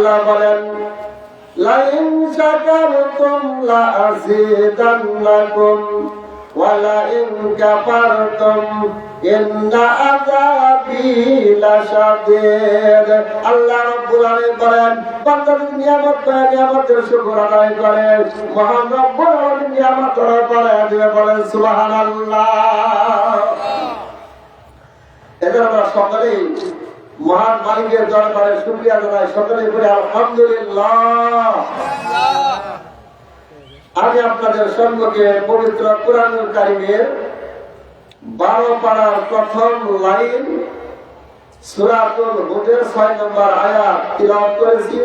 আল্লাহ বলেন, লাইন শাকারতুম লা আযীদান্নাকুম ওয়া লাইন কাফারতুম, ইন্না আযাবি লাশাদীদ। আল্লাহ রাব্বুল আলামিন বলেন, বান্দা যদি নিয়ামত পায়, নিয়ামতের শুকর আদায় করে। মহান রব্বুল আলামিন নিয়ামত করে দিবে বলেন, সুবহানাল্লাহ। এদের আমরা সকলেই মহান মালিকের দরবারে শুক্রিয়া জানাই। সকলেই বলে, আলহামদুলিল্লাহ। আমি আপনাদের সম্মুখে পবিত্র কোরআন কারিমের বারো পাড়ার প্রথম লাইন, সুরাতুল হুদের ছয় নম্বর আয়াত তিলাওয়াত করেছি।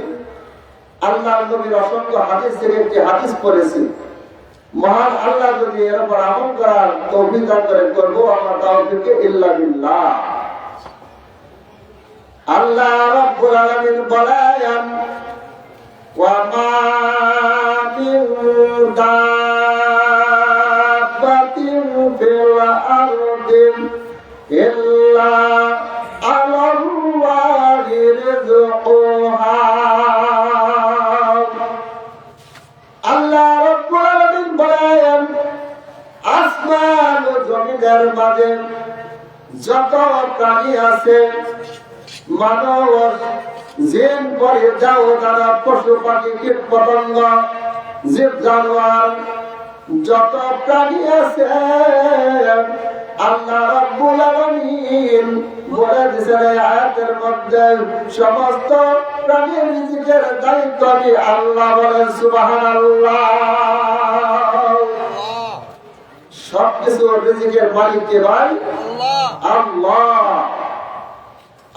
আল্লাহ নবীর অসংখ্য হাদিস থেকে একটি হাদিস পড়েছি। মহান আল্লাহ যদি এর উপর করার তৌফিক দান করব আমার তাওফিকে ইল্লা বিল্লাহ। আল্লাহ রাব্বুল আলামিন বলেন, ওয়া মা মিন দাব্বাতিন ফিল আরদি ইল্লা আলাল্লাহি রিজকুহা আল্লাহ রাব্বুল আলামিন বলেন, আসমান ও জমিনের মাঝে যত প্রাণী আছে মানব জিন পরে যাও তারা পশু পাখি কীট পতঙ্গ জীব জানোয়ার যত প্রাণী আছে আল্লাহ রাব্বুল আলামিন বলে দিয়েছেন আয়াতের মধ্যে সমস্ত প্রাণীর রিজিকের দায়িত্ব আমি আল্লাহ বলেন? সুবহানাল্লাহ। সবকিছু রিজিকের মালিক কে ভাই? আল্লাহ।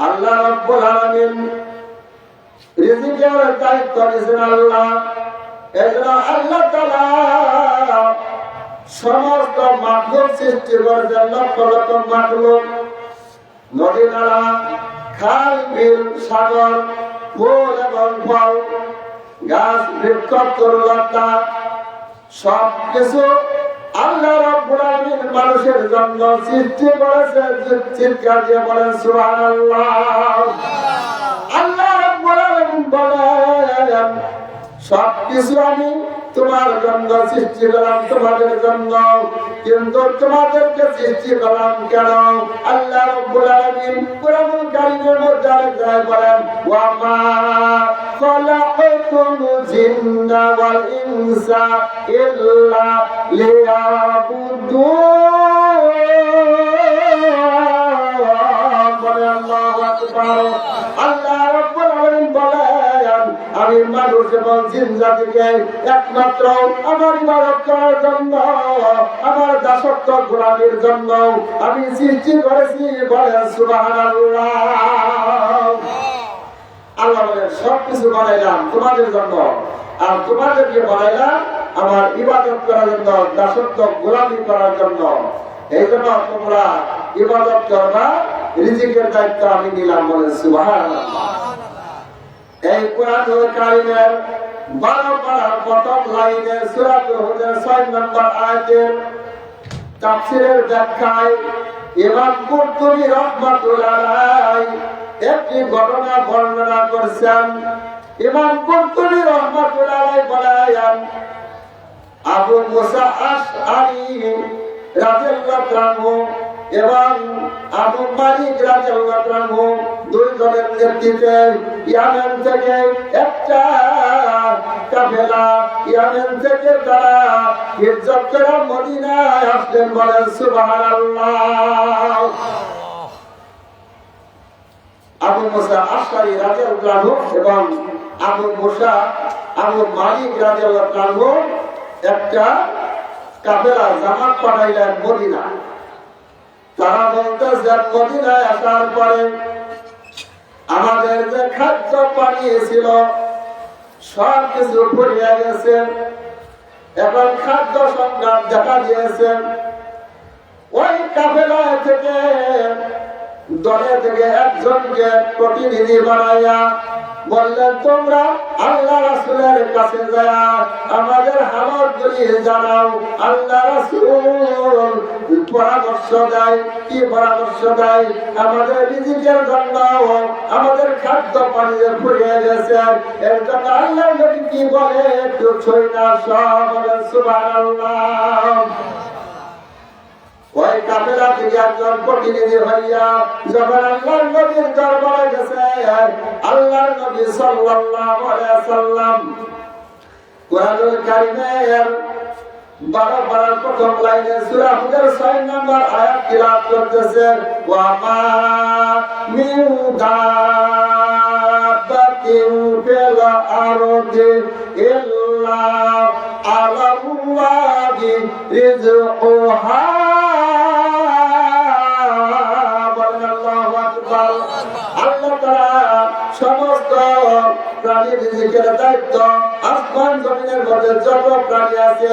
আল্লাহ রাব্বুল আলামিন রিজিকের দায়িত্ব আল্লাহ। এজন্য আল্লাহ তাআলা সমস্ত মাখলুক সৃষ্টি করেছেন লক্ষ লক্ষ মাখলুক নদী নালা খাল, বিল, সাগর, ফুল এবং ফল, গাছ বৃক্ষ তরুলতা সব কিছু আল্লাহ রাব্বুল আলামিন মানুষের জন্য সৃষ্টি করেছেন, চিৎকার দিয়ে বলেন, সুবহানাল্লাহ। আল্লাহ রাব্বুল আলামিন বলেন সব কিছু আমি তোমার জন্য সৃষ্টি করলাম তোমাদের জন্য কিন্তু তোমাদেরকে সৃষ্টি করলাম কেন? আল্লাহ রাব্বুল আলামিন কোরআনুল কারীমের মধ্যে আরেক জায়গায় বলেন ওয়া মা খালাকাতুল জিন্না ওয়াল ইনসা ইল্লা লিয়াবুদুন বলে আল্লাহু আকবার। সবকিছু বানাইলাম তোমাদের জন্য। আর তোমাদেরকে বানাইলাম আমার ইবাদত করার জন্য, দাসত্ব গোলামি করার জন্য। এই জন্য তোমরা ইবাদত করবা, রিজিকের দায়িত্ব আমি নিলাম বলে সুবহানাল্লাহ। এই কোরআন কারিমের বারো পাড়ার প্রথম লাইনে সুরাতুল হুদের ছয় নম্বর আয়াতের তাফসীরের ব্যাখ্যায় ইমাম কুরতুবী রাহমাতুল্লাহ আলাইহি একটি ঘটনা বর্ণনা করেছেন। ইমাম কুরতুবী রাহমাতুল্লাহ আলাইহি বলেন, আবু মুসা আশআরি রাদিয়াল্লাহু আনহু এবং আবু মালিক রাদিয়াল্লাহু আনহু দুই জনের নেতৃত্বে ইয়ামেন থেকে একটা কাফেলা ইয়ামেন থেকে তারা হিজরত করে মদিনায় আসলেন বলেন, সুবহানাল্লাহ। আবু মুসা আশআরি রাদিয়াল্লাহু এবং আবু মুসা, আবু মালিক রাদিয়াল্লাহু একটা কাফেলা জামাত পাঠাইলেন মদিনায়। তারা বলতেছেন মদিনায় আসার পরে আমাদের যে খাদ্য পানিয়েছিল সব কিছু ফুরিয়ে গেছে। এখন খাদ্য সংগ্রাম দেখা দিয়েছে। ওই কাফেলা থেকে, দলে থেকে একজনকে প্রতিনিধি বানাইয়া বললেন, তোমরা আল্লাহ রাসূলের কাছে যা আমাদের হালত গুলি জানাও, আল্লাহ রাসূল পরামর্শ দেয়, কি পরামর্শ দেয়? আমাদের রিজিকের জন্য আমাদের খাদ্য পানিতে ফুরিয়ে গেছে। এর জন্য আল্লাহ কি বলে? একটু ছই না, সব বলেন সুবহানাল্লাহ। ওই কাফেলা থেকে একজন প্রতিনিধি হইয়া যখন আল্লাহর নবীর দরবারে গেছে আল্লাহর নবী সাল্লাল্লাহু আলাইহি সাল্লাম কোরআনুল কারীমের বারো বারো প্রথম লাইনে সূরা হুদের 6 নম্বর আয়াত তিলাওয়াত করতেছে, ওয়া মা দাব্বাতিন ফিল আরদি ইল্লা আলাল্লাহি রিজকুহা রিজিকের দায়িত্ব আসমান জমিনের মধ্যে যত প্রাণী আছে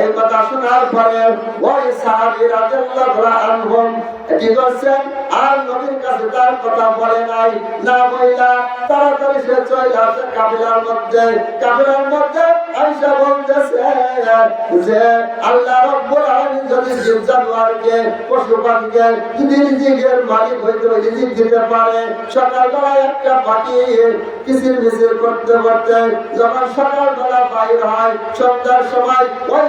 এই কথা শোনার পরে ওই সাহাবী রাদিয়াল্লাহু আনহুম কি করছেন আর নবীর কাছে তার কথা বলে নাই। না বইলা তাড়াতাড়ি সে চলে আসে কাবিলার মধ্যে। কাবিলার মধ্যে আইসা বলতেছে যে, আল্লাহ রব্বুল আলামিন যদি জীব জানোয়ারকে পশু পাখিকে যদি রিজিকের মালিক হইতে রিজিক দিতে পারে, সকালবেলায় একটা পাখি কিচির মিচির করতে করতে যখন সকালবেলা বাইর হয়, সন্ধ্যার সময় ওই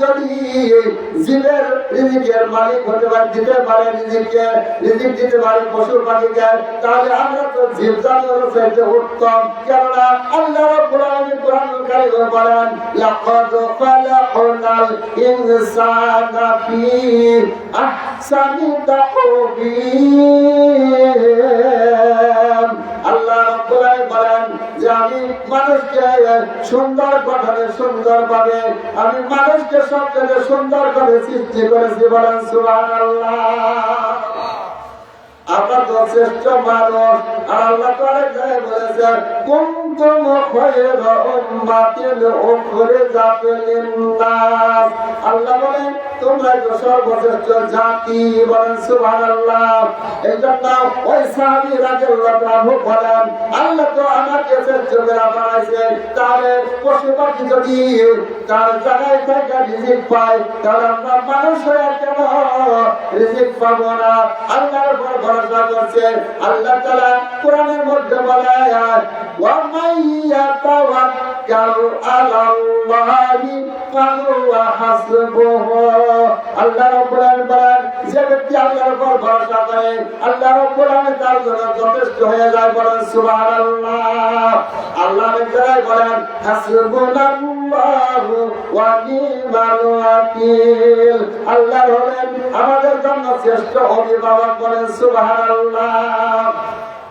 যদি জীবের রিজিকের মালিক হতে পারে রিজিককে, রিজিক দিতে পারে তাহলে আমরা তো জীব চাইতে উত্তম। কেননা আল্লাহ রাব্বুল কারীমে বলেন খালাকনাল ইনসানা ফি আহসানি আল্লাহ বলেন যে আমি মানুষকে সুন্দর গঠনে সুন্দর ভাবে আমি মানুষকে সব থেকে সুন্দর করে সৃষ্টি করেছি বলেন আপনার তো শ্রেষ্ঠ মানুষ। আর আল্লাহ করে যায় কুনতুম খায়রা উম্মাতিন উখরিজাত লিন-নাস আল্লাহ তোমরা সর্বশ্রেষ্ঠ জাতি বলেন সুবহানাল্লাহ এই জন্য ওই সাহাবী বলেন আল্লাহ তো আমাকে শ্রেষ্ঠ করে বানাইছে তাহলে পশু পাখি যদি তার জায়গায় থেকে রিজিক পায় তাহলে আমরা মানুষ হয়ে কেন রিজিক পাবো না আল্লাহর উপর ভরসা করছে আল্লাহ তাআলা কোরআনের মধ্যে বলে ওয়া মাইয়াতাওয়াক্কাল আলাল্লাহি ফাহুয়া হাসবুহু। আল্লাহ রাব্বুল বলেন, যে ব্যক্তি আল্লাহর উপর ভরসা করে, আল্লাহ রাব্বুল তার জন্য যথেষ্ট হয়ে যায় বলেন সুবহানাল্লাহ। আল্লাহ বলেন, হাসবুনাল্লাহু ওয়া নি'মাল ওয়াকিল। আল্লাহ হলেন আমাদের জন্য শ্রেষ্ঠ অভিভাবক বলেন সুবহানাল্লাহ।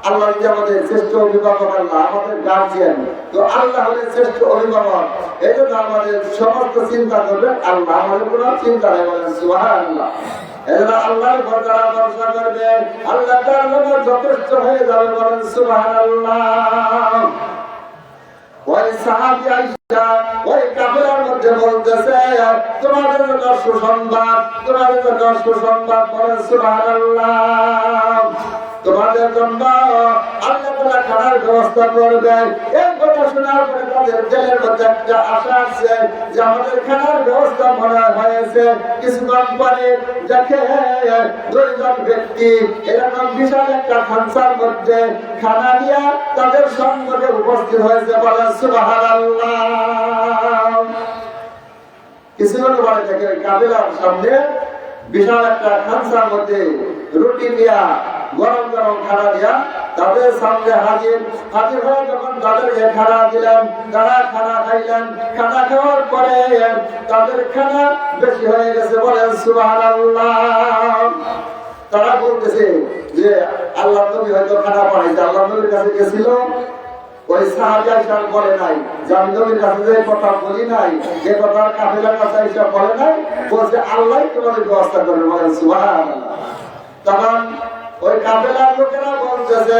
আল্লাহ আমাদের শ্রেষ্ঠ অভিভাবক, আল্লাহ আমাদের গার্জিয়ান তো আল্লাহ হলেন শ্রেষ্ঠ অভিভাবক। এই জন্য আমাদের সমস্ত চিন্তা করবেন, আল্লাহ আমাদের কোনো চিন্তা নেই বলেন করবে আল্লাহ তোমাদের সুসংবাদ, তোমাদের বলেন তোমাদের জন্য আল্লাহ খানার ব্যবস্থা এই কথা শোনার পরে তাদের দিলের মধ্যে একটা আশা আছে যে আমাদের খানার ব্যবস্থা হয়েছে। দেখে ব্যক্তি, এরকম বিশাল একটা খানসার মধ্যে খানা নিয়ে তাদের সম্মুখে উপস্থিত হয়েছে বলে কিছুক্ষণ পরে দেখে কাবিলার সামনে বিশাল একটা খানসার মধ্যে রুটি দিয়া গরম গরম খানা দিয়া তাদের সামনে হাজির। হাজির হয়ে যখন তাদেরকে খানা দিলেন, তারা খানা খাইলেন। খানা খাওয়ার পরে তাদের খানা বেশি হয়ে গেছে বলেন, সুবহানাল্লাহ। তারা বলতেছে যে, আল্লাহ নবী হয়তো খানা পাঠাইছে আল্লাহ নবীর কাছে গেছিল। ওই সাহায্য হিসাব বলে নাই আমি নবীর কাছে যে কথা বলি নাই, যে কথা কাফেলার কাছে হিসাব বলে নাই, বলছে আল্লাহ তোমাদের ব্যবস্থা করবে বলেন, সুবহানাল্লাহ। তখন ওই কাফেলার লোকেরা বলতেছে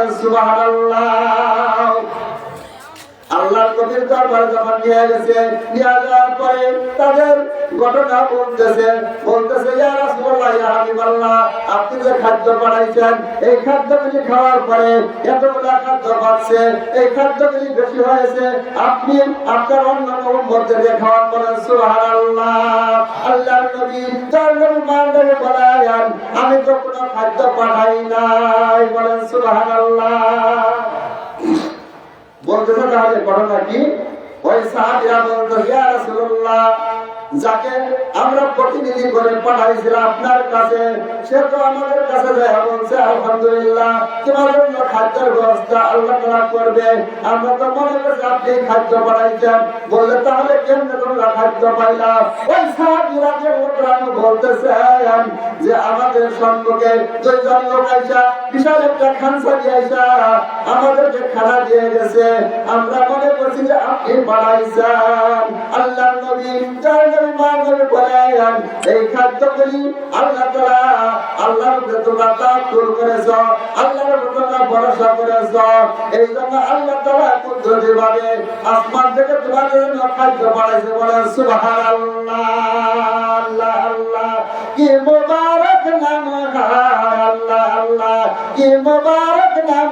সুবহানাল্লাহ। আল্লাহর যখন নিয়ে নিয়ে যাওয়ার পরে তাদের ঘটনা বলতেছে বলতেছে আপনি যে খাদ্য এই খাদ্যগুলি খাওয়ার পরে এতগুলা খাদ্য পাচ্ছে এই খাদ্যগুলি বেশি হয়েছে, আপনি আপনার অন্যান্য উম্মতদেরকে খাওয়ান বলেন সুবহানাল্লাহ। আল্লাহর নবী নবী আমি তো কোনো খাদ্য পাঠাই নাই। বলেন, সুবহানাল্লাহ। বলতেছে তাহলে ঘটনা কি? ওই সাহাবিরা বলতো ইয়া রাসূলুল্লাহ যাকে আমরা প্রতিনিধি করে পাঠাইছিলাম আপনার কাছে, সে তো আমাদের কাছে যায় বলছে, আলহামদুলিল্লাহ তোমার জন্য খাদ্যের ব্যবস্থা আল্লাহ তাআলা করবে। আমরা তো মনে করছি আপনি খাদ্য পাঠাইছেন বললে, তাহলে কেমনে তোমরা খাদ্য পাইলা? ওই সাহাবিরা যে লোকরা বলতেছে যে, আমাদের সম্পর্কে দুইজন লোক আইসা, বিশাল একটা খানসা দিয়ে আইসা, আমাদেরকে খানা দিয়ে গেছে। আমরা মনে করছি যে আপনি বাড়াইছেন আল্লাহ নবী যার নবী মা নবী বলেন এই খাদ্যগুলি আল্লাহ তাআলা আল্লাহর উপরে তোমরা তাওয়াক্কুল করেছ, আল্লাহর উপরে তোমরা ভরসা করেছ। এই জন্য আল্লাহ তাআলা কুদরতি ভাবে আসমান থেকে তোমাদের জন্য খাদ্য বাড়াইছে বলেন সুবহানাল্লাহ, আল্লাহ আল্লাহ। কি মুবারক নাম আল্লাহ আল্লাহ। কি মুবারক নাম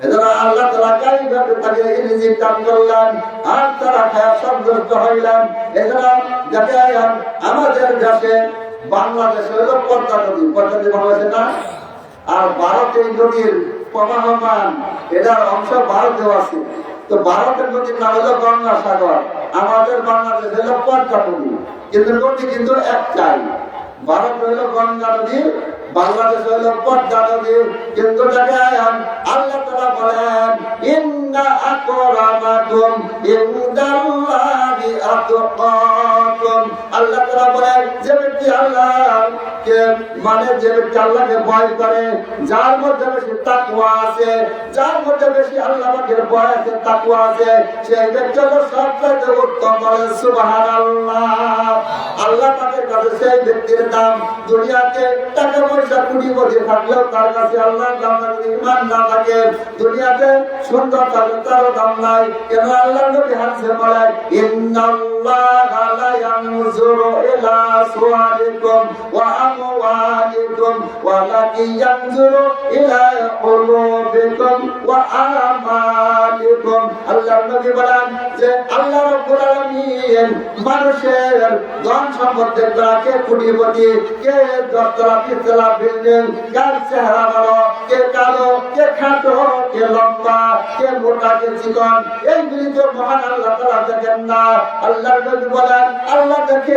এজন্য আল্লাহ দান করলেন আর তারা খায়া সন্তুষ্ট হইলেন এজন্য দেখেন আমাদের দেশে বাংলাদেশে হলো পদ্মা নদী। পদ্মা নদী বাংলাদেশে না? আর ভারতের নদীর প্রবাহমান, এটার অংশ ভারতেও আছে। তো ভারতের নদীর নাম হলো গঙ্গা সাগর। আমাদের বাংলাদেশ হলো পদ্মা কিন্তু নদী কিন্তু একটাই। ভারত হইল গঙ্গা নদী বাংলাদেশ হইল পর্দা নবী কিন্তু দেখেন আল্লাহ তারা বলেন ইন্না আকরামাকুম ইনদাল্লাহি আতকাকুম আল্লাহ তাআলা বলেন, যে ব্যক্তি আল্লাহকে মানে যে ব্যক্তি আল্লাহকে ভয় করে, যার মধ্যে বেশি তাকওয়া আছে, যার মধ্যে বেশি আল্লাহ পাকের ভয় আছে, তাকওয়া আছে, সেই ব্যক্তি হলো সবচেয়ে উত্তম বলেন, সুবহানাল্লাহ। আল্লাহ পাকের কাছে সেই ব্যক্তির দাম দুনিয়াতে টাকা পয়সা কুড়ি বছর থাকলেও তার কাছে আল্লাহর দাম ইমান না থাকে, দুনিয়াতে সুন্দর থাকলে তারও দাম নাই। কেন আল্লাহ নবী হাদিসে বলে ইন্নাল্লাহা আল্লাহ মানুষের ধন সম্পদ দেখবে না, কে কে দশতলা বিল্ডিং কার চেহারা ভালো কে কালো কে খাটো কে লম্বা কে মোটা কে চিকন মহান আল্লাহ না আল্লাহর নবী বলেন আল্লাহ দেখে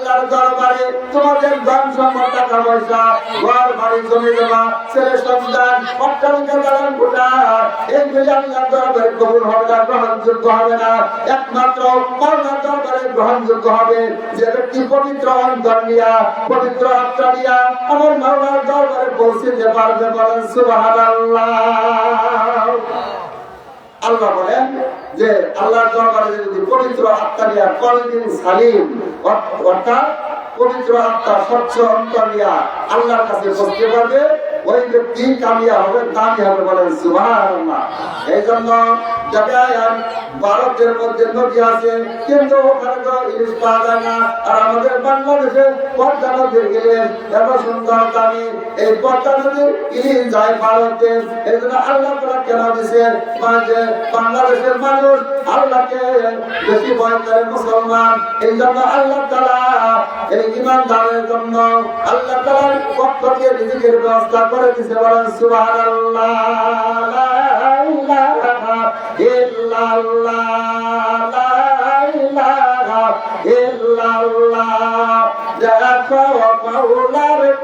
আল্লাহর দরবারে তোমাদের ধন সম্পদ টাকা পয়সা, ঘর, বাড়ি, জমি জমা, ছেলে সন্তান, অট্টালিকা দালান কোঠা এইগুলি আল্লাহর দরবারে কবুল হবে না, গ্রহণযোগ্য হবে না, একমাত্র আল্লাহর দরবারে গ্রহণযোগ্য হবে। যে ব্যক্তি পবিত্র অন্তর নিয়া, পবিত্র আত্মা নিয়া আমার মাওলার দরবারে পৌঁছতে পারবে বলেন সুবহানাল্লাহ। আল্লাহ বলেন যে আল্লাহর দরবারে যদি পবিত্র আত্মা নিয়া কলদিন সালিম, অর্থ- অর্থাৎ পবিত্র আত্মা স্বচ্ছ অন্তর নিয়া আল্লাহর কাছে বসতে পারবে ওই হবে এই জন্য ভারতের কিন্তু এই জন্য আল্লাহ কেন দিছে? বাংলাদেশের মানুষ আল্লাহকে বেশি ভয় করে মুসলমান। এই জন্য আল্লাহ তারা এই ইমানদারের জন্য আল্লাহ তালার পক্ষ রিজিকের ব্যবস্থা করে দিছে বলেন সুবহানাল্লাহ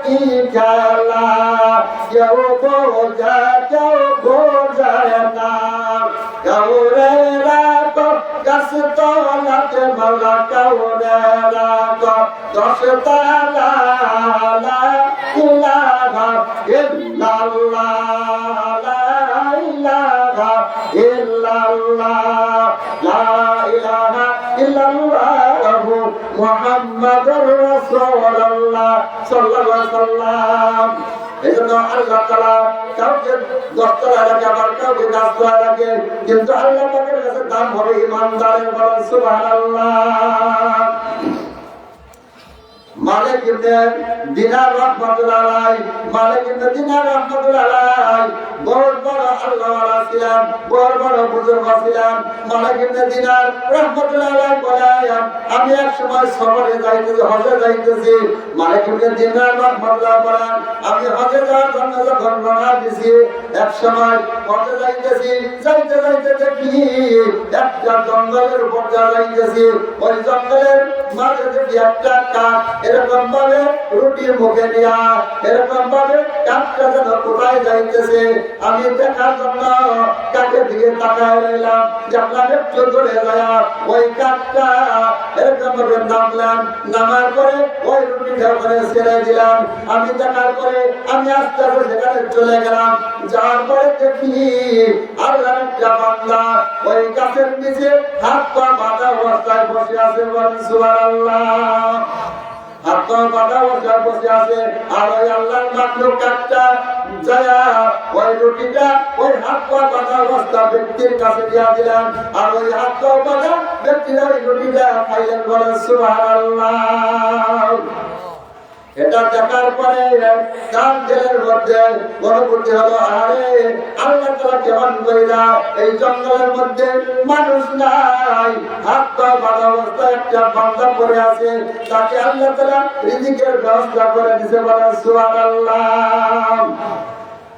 কি খেলা কেউ বোঝা কেউ বোঝায় না কাউরে রাত গাছ তলাতে মাওলা কাউরে রাত দশ তালা রাসূলুল্লাহ সাল্লাল্লাহু আলাইহি সাল্লাম এজন্য আল্লাহ তাআলা কাউকে দশতলা রাখে আবার কাউকে গাছতলা রাখে কিন্তু আল্লাহ পাকের কাছে দাম হবে ইমানদারের বলেন সুবহানাল্লাহ মালিক ইবনে দিনার রহমাতুল্লাহ মালিক ইবনে দিনার রহমাতুল্লাহ বড় বড় আল্লাহ ওয়ালা বড় বড় বুজুর্গ ছিলেন মালিক ইবনে দিনার রহমাতুল্লাহ বলেন আমি এক সময় সফরে যাইতেছি, হজে যাইতেছি, মালিক ইবনে দিনার রহমাতুল্লাহ বলেন আমি হজে যাওয়ার জন্য যখন রওনা দিছি, এক সময় হজে যাইতেছি, যাইতে যাইতে দেখি একটা জঙ্গলের উপর যাইতেছি, ওই জঙ্গলের মাঝে দেখি একটা কাক এরকম ভাবে রুটির মুখে এরকম ভাবে কোথায় যাইতেছে, আমি দেখার জন্য দিকে তাকায় রইলাম একটু দূরে ওই এরকম ভাবে নামলাম নামার পরে ওই ছেড়ে দিলাম। আমি দেখার পরে আমি আস্তে আস্তে সেখানে চলে গেলাম। যাওয়ার পরে দেখি আল্লাহ একটা বান্দা, ওই গাছের নিচে হাত পা বাঁধা অবস্থায় বসে আছে বলেন, সুবহানাল্লাহ। আছে আর ওই আল্লাহর মাকলুক কাটটা যায়া ওই রুটিটা ওই হাত পা বাঁধা অবস্থা ব্যক্তির কাছে দিয়া দিলাম। আর ওই হাত পা বাঁধা ব্যক্তিরা ওই রুটিটা খাইলেন বলেন, সুবহানাল্লাহ। এটা দেখার পরে জেলের মধ্যে মনোভূতি হলো, আরে, আল্লাহ তারা কেমন কইরা এই জঙ্গলের মধ্যে মানুষ নাই। হাত পা বাঁধা অবস্থায় একটা বান্ধা পড়ে আছে। তাকে আল্লাহ তারা রিজিকের ব্যবস্থা করে দিতে পারে সুয়াল আল্লাহ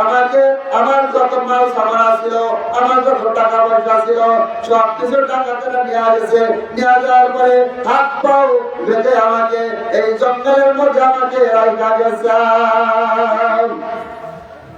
আমাকে আমার টাকা সব কিছু ডাকাতেরা নিয়ে বেঁধে আমাকে এই জঙ্গলের মধ্যে আমাকে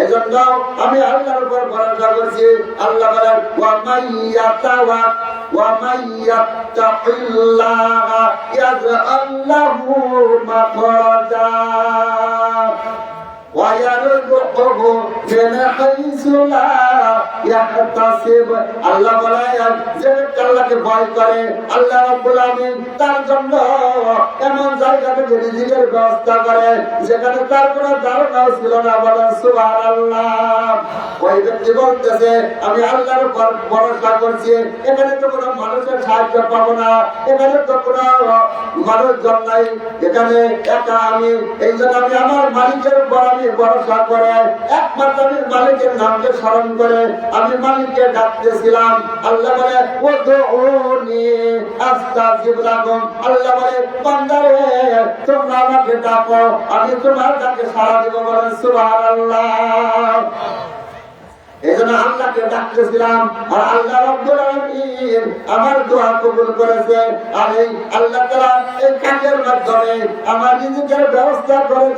এজন্য আমি আল্লাহর উপর ভরসা করছি। আল্লাহ বলেন ওয়ামাইয়া তাওয়াক ওয়ামাইয়াত্তাকিল্লাহ ইয়াজআল লাহু মাখরাজা। আল্লাহ আল্লাহ তার জন্য এমন ব্যবস্থা করে বলতেছে আমি আল্লাহর ভরসা করছি এখানে তো কোনো মানুষের সাহায্য পাবো না এখানে তো কোনো মানুষজন নাই এখানে একা আমি, এই জন্য আমি আমার মালিকের উপর ভরসা করে একমাত্র আমি মালিকের নামকে স্মরণ করে আমি মালিককে ডাকতেছিলাম। আল্লাহ বলে ও তো ও নিয়ে আস্তা জিবলাগম আল্লাহ বলে, বান্দারে, তোমরা আমাকে ডাকো, আমি তোমার ডাকে সারা দিব বলেন সুবহানাল্লাহ। এই জন্য আল্লাহকে ডাকতেছিলাম আর আল্লাহ আমার দোয়া আর এই আল্লাহ এই কাজের মাধ্যমে আমার রিজিকের ব্যবস্থা করে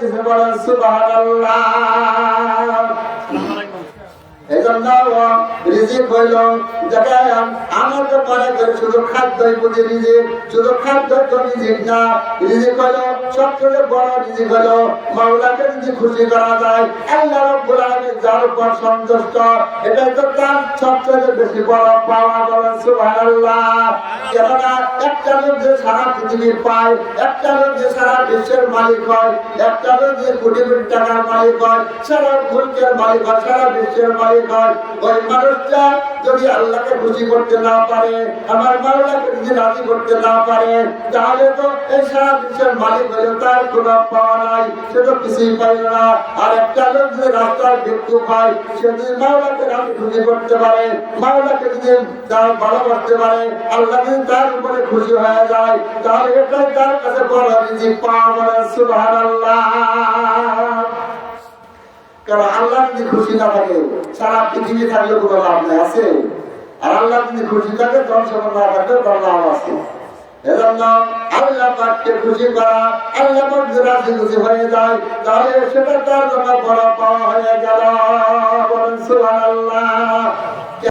শুধু খাদ্যই বুঝি রিজিক, শুধু খাদ্য তো রিজিক না, রিজিক হইল সবচেয়ে বড় রিজিক মাওলাকে যদি খুশি করা যায়, আল্লাহ রব্বুল আলামিন যার উপর সন্তুষ্ট তো তার সবচেয়ে বেশি বড় পাওয়া বলেন সুবহানাল্লাহ। কেননা একটা লোক যে সারা পৃথিবী পায়, একটা লোক যে সারা বিশ্বের মালিক হয়, একটা লোক যে কোটি কোটি টাকার মালিক হয়, সারা মালিক হয়, সারা বিশ্বের মালিক হয়, ওই মানুষটা যদি আল্লাহকে খুশি করতে না পারে, আমার মাওলাকে যদি রাজি করতে না পারে, তাহলে তো এই সারা বিশ্বের মালিক তার কোনো লোক যদি খুশি হয়ে যায়, তাহলে এটাই তার কাছে বড় পাওয়া আল্লাহ যদি খুশি না থাকে, সারা পৃথিবী থাকলে কোনো লাভ নেই, আছে? আর আল্লাহ যদি খুশি থাকে ধ্বংস না থাকলে তার লাভ আছে। এজন্য আল্লাহ পাককে খুশি করা, আল্লাহ পাক যদি খুশি হয়ে যায়, তাহলে সেটা তার জন্য বড় পাওয়া হয়ে গেল। সুবহানাল্লাহ।